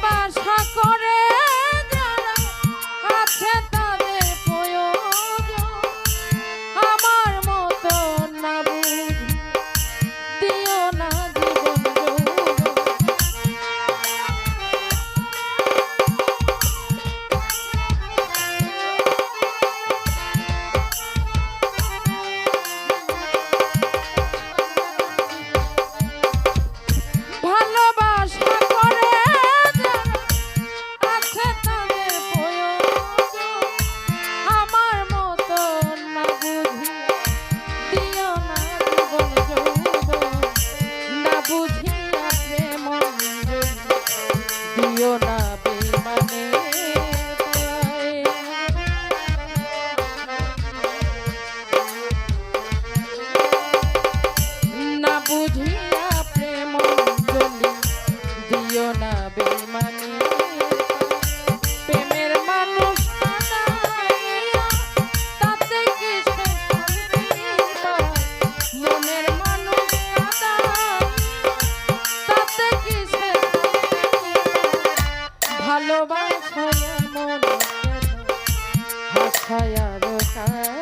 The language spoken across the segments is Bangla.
más. ভালোবাসায় মনে হাসায়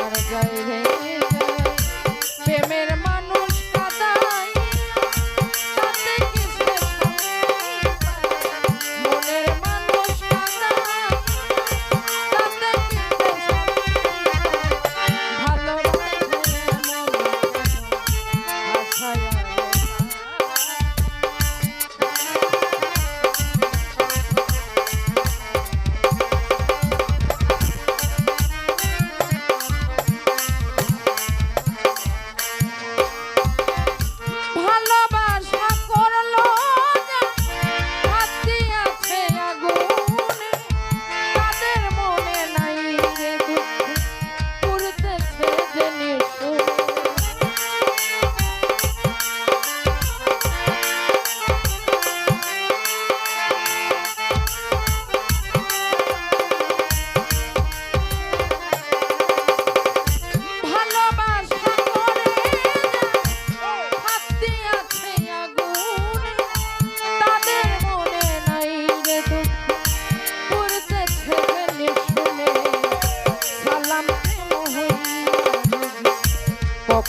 I a great day.